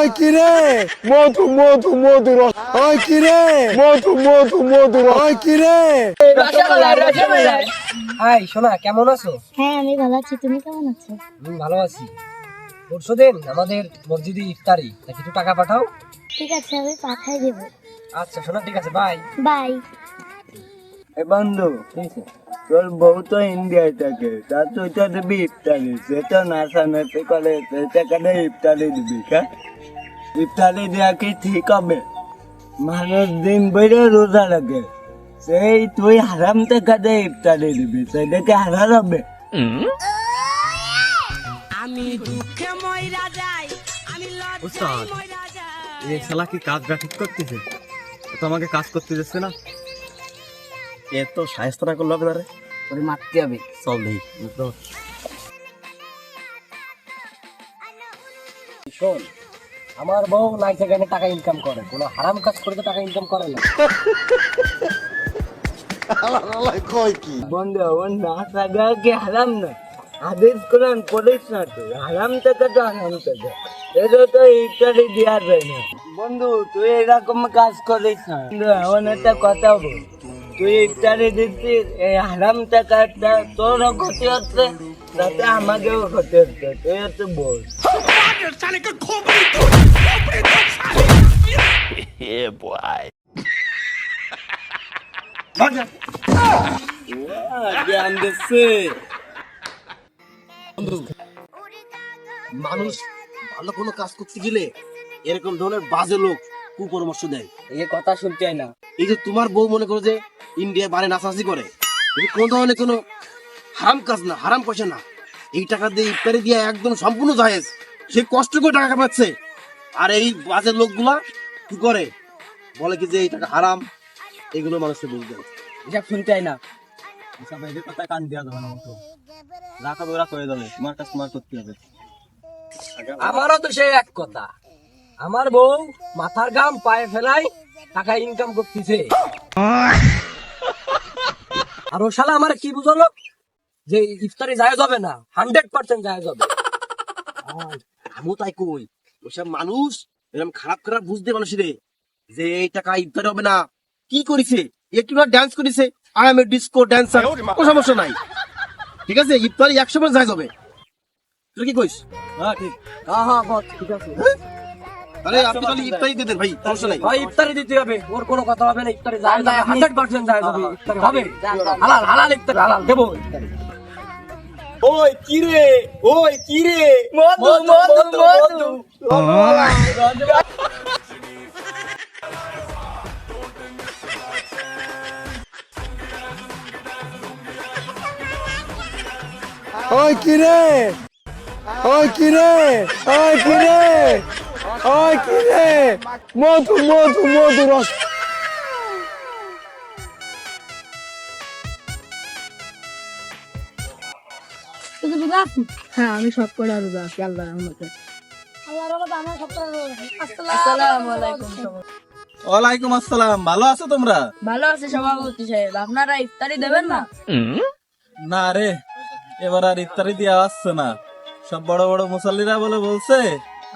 ওই কিরে? মধু মধু মধু রস ওই কিরে? মধু মধু মধু ওই কিরে? হাই সোনা কেমন আছো? হ্যাঁ আমি ভালো আছি। তুমি কেমন আছো? আমি ভালো আছি। পরশু দিন আমাদের মসজিদে ইফতারি। তা কিছু টাকা পাঠাও? ঠিক আছে আমি পাঠাই দেব। আচ্ছা সোনা ঠিক আছে বাই। বাই। এ বন্ধু তোর বউ তো ইন্ডিয়ায় থাকে তা তুই তো দিবি ইফতারি। সে তো নাচা নাচে করে সেটাকে ইফতারি দিবি হ্যাঁ? ইফতারি দেওয়া কি ঠিক হবে? মানুষ দিন বেড়ে রোজা লাগে সেই তুই হারাম টাকা দিয়ে ইফতারি দিবি সেটাকে হারাম হবে। উস্তাদ এই শালা কি কাজটা ঠিক করতেছে? এ তো আমাকে কাজ করতে দিচ্ছে না। এ তো সাহেস্তা না করল আপনারে তোরে মারতে হবে। চল দেখি শোন আমার বউ নাই সেখানে টাকা ইনকাম করে। কোনো হারাম কাজ করে তো টাকা ইনকাম করে না। বন্ধু ওর না থাকা কি হারাম না? না তুই। হারাম তো না। বন্ধু তুই এরকম কাজ করিস বন্ধু, এমন একটা কথা বল। তুই দিচ্ছিস তোরও ক্ষতি হচ্ছে আমাকেও ক্ষতি হচ্ছে। তুই হচ্ছে বল। জ্ঞান দিচ্ছে মানুষ ভালো কোনো কাজ করতে গেলে এরকম ধরনের বাজে লোক কুপরামর্শ দেয়। এই কথা শুনতে হয় না। এই যে তোমার বউ মনে করো যে ইন্ডিয়ায় বারে নাচানাচি করে কোন ধরনের কোনো হারাম কাজ না হারাম পয়সা না। এই টাকা দিয়ে ইফতারি দিয়ে একদম সম্পূর্ণ জায়েজ। সে কষ্ট করে টাকা কামাচ্ছে। আর এই বাজে লোকগুলা কি করে? বলে কি যে এই টাকা হারাম এগুলো মানুষকে বুঝতে এসব শুনতে না। এসব এদের কথা কান দেওয়া যাবে না মতো রাখা বেড়া করে দেবে। তোমার কাজ তোমার করতে হবে। আমারও তো সেই এক কথা। আমার বউ মাথার গাম পায়ে ফেলাই টাকা ইনকাম করতেছে। আর ও শালা আমার কি বুঝলো? যে ইফতারি যায় যাবে না হান্ড্রেড পার্সেন্ট যায় যাবে। আমিও তাই কই। ওসব মানুষ এরকম খারাপ খারাপ বুঝতে মানুষ রে যে এই টাকা ইফতারি হবে না। কি করেছে? একটু না ডান্স করেছে। I am a disco dancer কোনো সমস্যা নাই। ঠিক আছে? ইফতারি একশো বার যায় যাবে তুই কি কইস? হ্যাঁ ঠিক। হ্যাঁ হ্যাঁ ঠিক আছে। তাহলে আপনি তাহলে ইফতারি দিয়ে দেন ভাই সমস্যা নাই। ভাই ইফতারি দিতে হবে। ওর কোনো কথা হবে না ইফতারি যায় যাবে হান্ড্রেড পার্সেন্ট যায় যাবে ইফতারি হবে। হালাল হালাল ইফতারি হালাল দেবো। ইফতারি ওই কিরে ওই কিরে মধু মধু মধু ওই কিরে ওই কিরে ওই কিরে ওই কিরে মধু মধু মধু রস। রোজা হ্যাঁ আমি সব করে রোজা আছি আল্লাহ রহমতে। আল্লাহ রহমতে আমার সপ্তাহ আসসালামু আলাইকুম। ওয়ালাইকুম আসসালাম। ভালো আছো তোমরা? ভালো আছে সভাপতি সাহেব। আপনারা ইফতারি দেবেন না? না রে এবার আর ইফতারি আসছে না। সব বড় বড় মুসল্লিরা বলে বলছে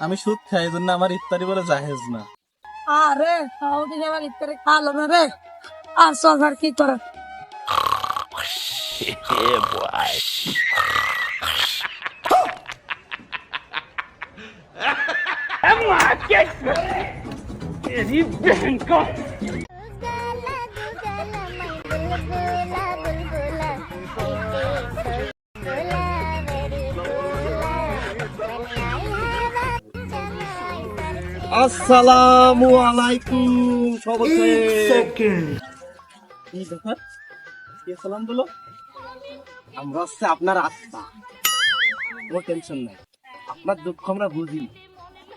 আমি সুদ খাই এই জন্য আমার ইফতারি বলে জাহেজ না। আরে সভাপতি সাহেব ইফতারি খাওয়ালো না রে। আর সরকার কি করে আসসালামু আলাইকুম সবাইকে। কে সালাম দিল। আমরা হচ্ছে আপনার আত্মা। কোনো টেনশন নাই। আপনার দুঃখ আমরা বুঝি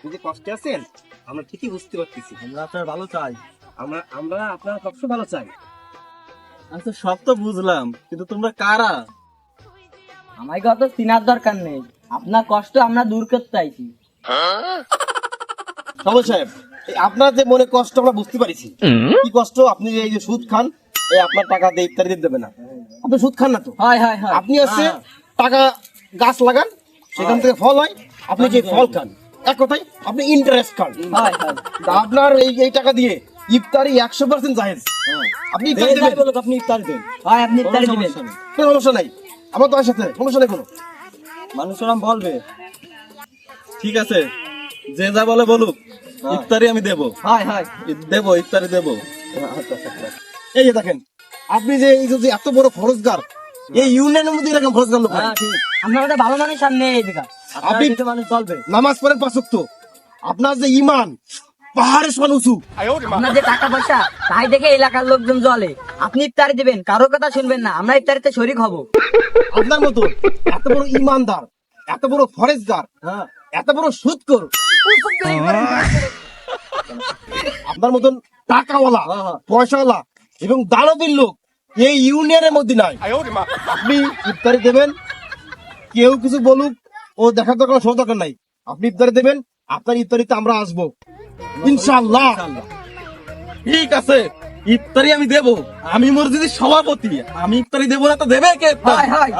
যদি কষ্টে আছেন আমরা ঠিকই বুঝতে পারতেছি। আমরা আপনার ভালো চাই। আমরা আমরা আপনার সবসময় ভালো চাই। আচ্ছা সব তো বুঝলাম কিন্তু তোমরা কারা? আমাকে অত চিনার দরকার নেই। আপনার কষ্ট আমরা দূর করতে চাইছি। সবল সাহেব এই আপনার যে মনে কষ্ট আমরা বুঝতে পারিছি কি কষ্ট? আপনি যে এই যে সুদ খান এই আপনার টাকা দিয়ে ইফতারি দিতে দেবে না। আপনি সুদ খান না তো? হয় হয় হয়। আপনি হচ্ছে টাকা গাছ লাগান সেখান থেকে ফল হয় আপনি যে ফল খান। এক কথায় আপনি ইন্টারেস্ট আপনার এই এই টাকা দিয়ে ইফতারি একশো পার্সেন্ট জাহেজ আপনি ইফতারি দেবেন? আপনি ইফতার দেন। হয় আপনি ইফতারি দিবেন। কোনো সমস্যা নাই। আমার তো সাথে সমস্যা নেই কোনো। মানুষরা বলবে। ঠিক আছে। যে যা বলে বলুক ইফতারি আমি দেবো। হয় হয়। দেবো ইফতারি দেবো। এই যে দেখেন আপনি যে এই যে এত বড় ফরজগার এই ইউনিয়নের মধ্যে এরকম ফরজগার লোক হয়। আপনার ভালো মানুষ সামনে এই দিকা আপনি মানুষ চলবে নামাজ পড়েন পাঁচ ওয়াক্ত। আপনার যে ইমান পাহাড়ের সমান উঁচু। আপনার যে টাকা পয়সা তাই দেখে এলাকার লোকজন জলে আপনি ইফতারি দিবেন কারোর কথা শুনবেন না আমরা ইফতারিতে শরিক হব। আপনার মতো এত বড় ইমানদার এত বড় ফরেজগার হ্যাঁ। এত বড় সুদকর আপনার মতন টাকাওয়ালা পয়সাওয়ালা এবং দানবীর লোক এই ইউনিয়নের মধ্যে নাই। আপনি ইফতারি দেবেন কেউ কিছু বলুক ও দেখার দরকার সব দরকার নাই। আপনি ইফতারি দেবেন আপনার ইফতারিতে আমরা আসব। ইনশাআল্লাহ। ঠিক আছে ইফতারি আমি দেবো। আমি মসজিদের সভাপতি। আমি ইফতারি দেবো না তো দেবে কে।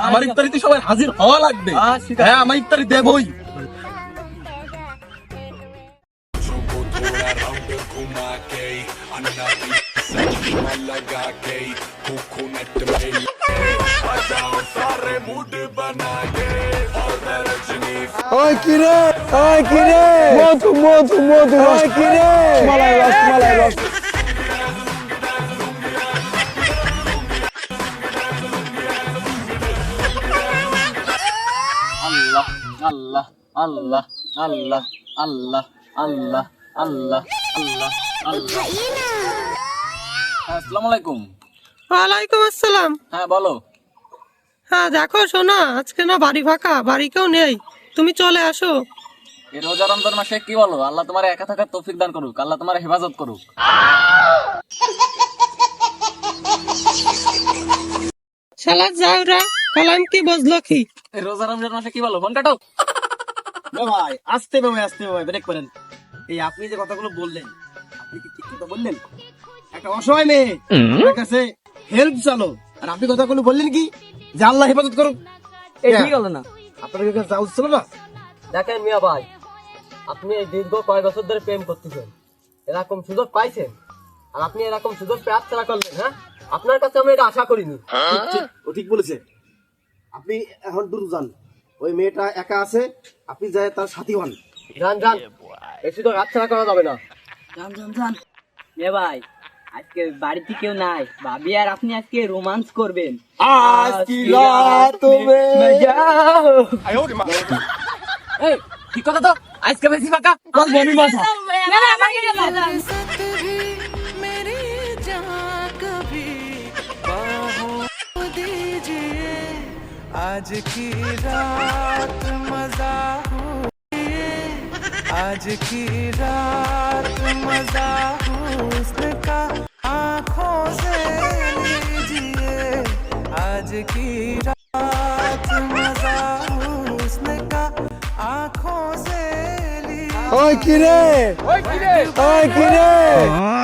আমার ইফতারিতে সবাই হাজির হওয়া লাগবে। হ্যাঁ আমার ইফতারি দেবই। ওই কিরে ওই কিরে মধু মধু মধু ওই কিরে মালাই রস মালাই রস আল্লাহ আল্লাহ আল্লাহ আল্লাহ আল্লাহ আল্লাহ আল্লাহ আল্লাহ আল্লাহ আসসালামু আলাইকুম ওয়ালাইকুম আসসালাম। হ্যাঁ বলো। হ্যাঁ দেখো শোনা আজকে না বাড়ি ফাঁকা বাড়ি কেউ নেই। তুমি চলে আসো। এই রোজা রমজান মাসে কি বলো? আল্লাহ তোমার একা থাকার তৌফিক দান করুক আল্লাহ তোমার হেফাজত করুক। শালা যাওরা কলাম কি বুঝলো কি? এই রোজা রমজান মাসে কি বলো? ফোন কাটো। এ ভাই আসতে ভাই আসতে ভাই ব্রেক করেন। এই আপনি যে কথাগুলো বললেন আপনি কি ঠিক কথা বললেন? একটা অসহায় মেয়ে আমার কাছে হেল্প চালো। আর আপনি কথাগুলো বললেন কি? যে আল্লাহ হেফাজত করুন এই ঠিক হলো না। আপনার কাছে যাওয়া ছিল না? দেখেন মিয়া ভাই আপনি এই দীর্ঘ কয় বছর ধরে প্রেম করতেছেন। এরকম সুযোগ পাইছেন? আর আপনি এরকম সুযোগ পেয়ে হাতছাড়া করলেন হ্যাঁ? আপনার কাছে আমি এটা আশা করিনি। ও ঠিক বলেছে। আপনি এখন দূর যান। ওই মেয়েটা একা আছে আপনি যায় তার সাথী হন। যান যান। এই সুযোগ হাতছাড়া করা যাবে না। জান জান জান এ ভাই আজকে বাড়িতে কেউ নাই ভাবি আর আপনি আজকে রোমান্স করবেন আজ কি রাত মে মজা এই ঠিক কথা তো আজকে বেশি ফাঁকা বল বমি মাথা मेरी जहाँ कभी बाहों दीजिए आज की रात मजा हुए आज की रात मजा हुस्न का आंखों से लीजिए आज की रात मजा हुस्न का आंखों से लीजिए ओए किरे ओए किरे ओए किरे